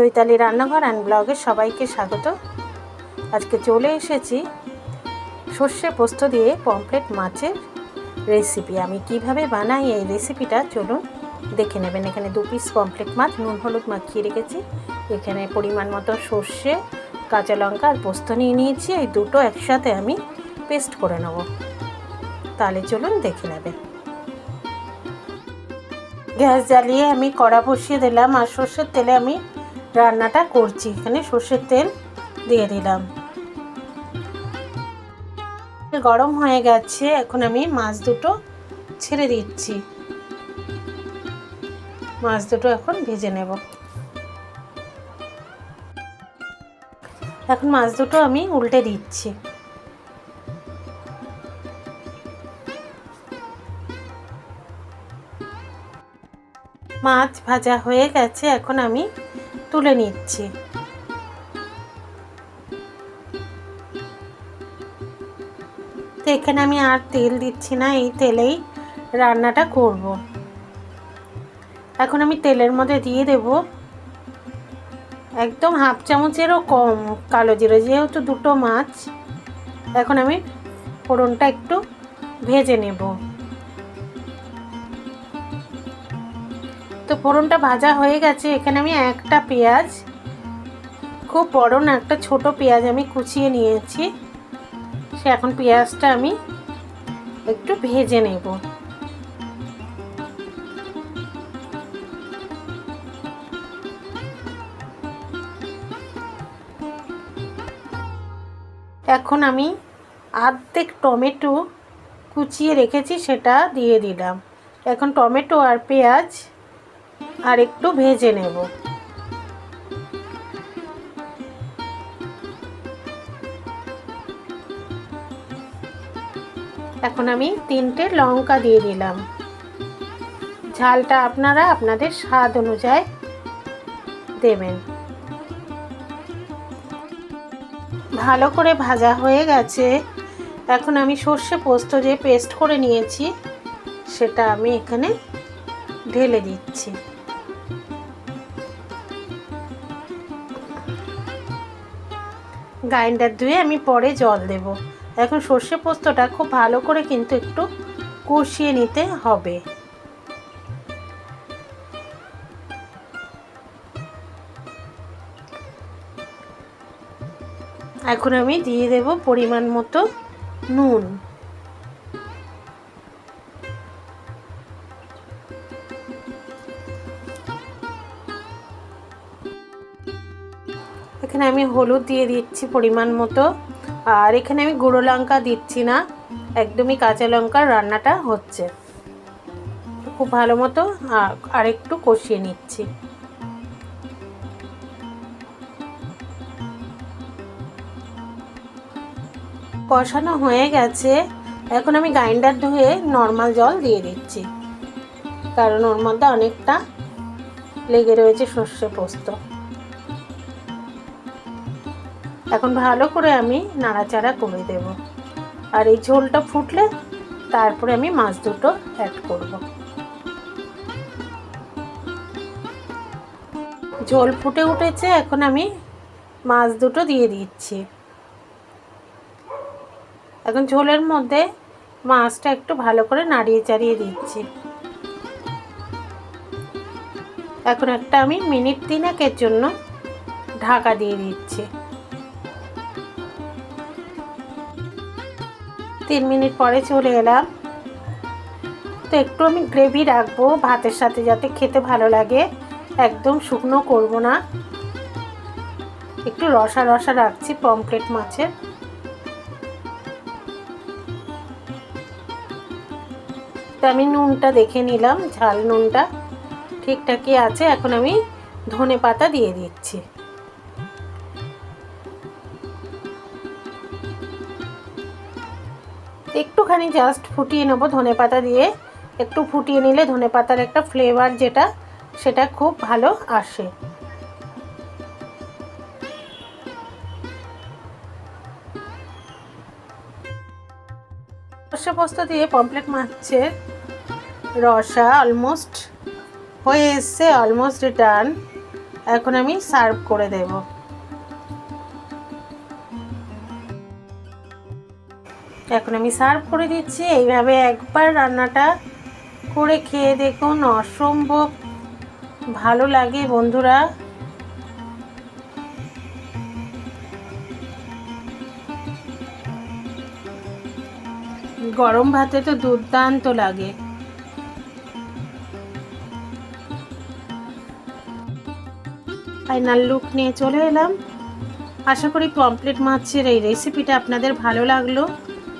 চৈতালি রান্নাঘর অ্যান্ড ব্লগে সবাইকে স্বাগত। আজকে চলে এসেছি সর্ষে পোস্ত দিয়ে পমপ্লেট মাছের রেসিপি আমি কীভাবে বানাই এই রেসিপিটা চলুন দেখে নেবেন। এখানে দু পিস পমপ্লেট মাছ, নুন, হলুদ মাখিয়ে রেখেছি। এখানে পরিমাণ মতো সর্ষে, কাঁচা লঙ্কা আর পোস্ত নিয়ে নিয়েছি। এই দুটো একসাথে আমি পেস্ট করে নেব। তাহলে চলুন দেখে নেবেন। গ্যাস জ্বালিয়ে আমি কড়া বসিয়ে দিলাম। আর সর্ষের তেলে আমি রান্নাটা করছি। এখানে সর্ষের তেল দিয়ে দিলাম। গরম হয়ে গেছে, এখন আমি মাছ দুটো ছেড়ে দিচ্ছি। মাছ দুটো এখন ভেজে নেব। এখন মাছ দুটো আমি উল্টে দিচ্ছি। মাছ ভাজা হয়ে গেছে, এখন আমি তুলে নিচ্ছি। তো এখানে আমি আর তেল দিচ্ছি না, এই তেলেই রান্নাটা করব। এখন আমি তেলের মধ্যে দিয়ে দেব একদম হাফ চামচেরও কম কালো জিরে, যেহেতু দুটো মাছ, এখন আমি ফোড়নটা একটু ভেজে নেব। তো ফোড়নটা ভাজা হয়ে গেছে। এখানে আমি একটা পেঁয়াজ, খুব বড় না, একটা ছোট পেঁয়াজ আমি কুচিয়ে নিয়েছি। সে এখন পেঁয়াজটা আমি একটু ভেজে নেব। এখন আমি আর্ধেক টমেটো কুচিয়ে রেখেছি, সেটা দিয়ে দিলাম। এখন টমেটো আর পেঁয়াজ আর একটু ভেজে নেব। এখন আমি তিনটে লঙ্কা দিয়ে দিলাম। ঝালটা আপনারা আপনাদের স্বাদ অনুযায়ী দেবেন। ভালো করে ভাজা হয়ে গেছে। এখন আমি সর্ষে পোস্ত যে পেস্ট করে নিয়েছি, সেটা আমি এখানে ঢেলে দিচ্ছি। গ্রাইন্ডার ধুয়ে আমি পরে জল দেব। এখন সর্ষে পোস্তটা খুব ভালো করে কিন্তু একটু কষিয়ে নিতে হবে। এখন আমি দিয়ে দেব পরিমাণ মতো নুন। এখানে আমি হলুদ দিয়ে দিচ্ছি পরিমাণ মতো। আর এখানে আমি গুঁড়ো লঙ্কা দিচ্ছি না, একদমই কাঁচা লঙ্কার রান্নাটা হচ্ছে। খুব ভালো মতো আর একটু কষিয়ে নিচ্ছি। কষানো হয়ে গেছে। এখন আমি গ্রাইন্ডার ধুয়ে নর্মাল জল দিয়ে দিচ্ছি। কারণ ওর মধ্যে অনেকটা লেগে রয়েছে সর্ষে পোস্ত। এখন ভালো করে আমি নাড়াচাড়া করে দেব। আর এই ঝোলটা ফুটলে তারপরে আমি মাছ দুটো অ্যাড করব। ঝোল ফুটে উঠেছে, এখন আমি মাছ দুটো দিয়ে দিচ্ছি। এখন ঝোলের মধ্যে মাছটা একটু ভালো করে নাড়িয়ে চাড়িয়ে দিচ্ছি। এখন একটা আমি মিনিট তিনেকের জন্য ঢাকা দিয়ে দিচ্ছি। তিন মিনিট পরে চলে এলাম। তো একটু আমি গ্রেভি রাখব, ভাতের সাথে যাতে খেতে ভালো লাগে। একদম শুকনো করব না। একটু রসা রসা রাখছি পমপ্লেট মাছের। তো আমি নুনটা দেখে নিলাম, ঝাল নুনটা ঠিকঠাকই আছে। এখন আমি ধনে পাতা দিয়ে দিচ্ছি। একটুখানি জাস্ট ফুটিয়ে নেব ধনে পাতা দিয়ে। একটু ফুটিয়ে নিলে ধনে পাতার একটা ফ্লেভার যেটা, সেটা খুব ভালো আসে। সর্ষে পোস্ত দিয়ে পমপ্লেট মাছের রসা অলমোস্ট হয়ে এসছে অলমোস্ট ডান এখন আমি সার্ভ করে দেব। এখন আমি সার্ভ করে দিচ্ছি। এইভাবে একবার রান্নাটা করে খেয়ে দেখুন, অসম্ভব ভালো লাগে বন্ধুরা। গরম ভাতে তো দুর্দান্ত লাগে। ফাইনাল লুক নিয়ে চলে এলাম। আশা করি পমপ্লেট মাছের এই রেসিপিটা আপনাদের ভালো লাগল।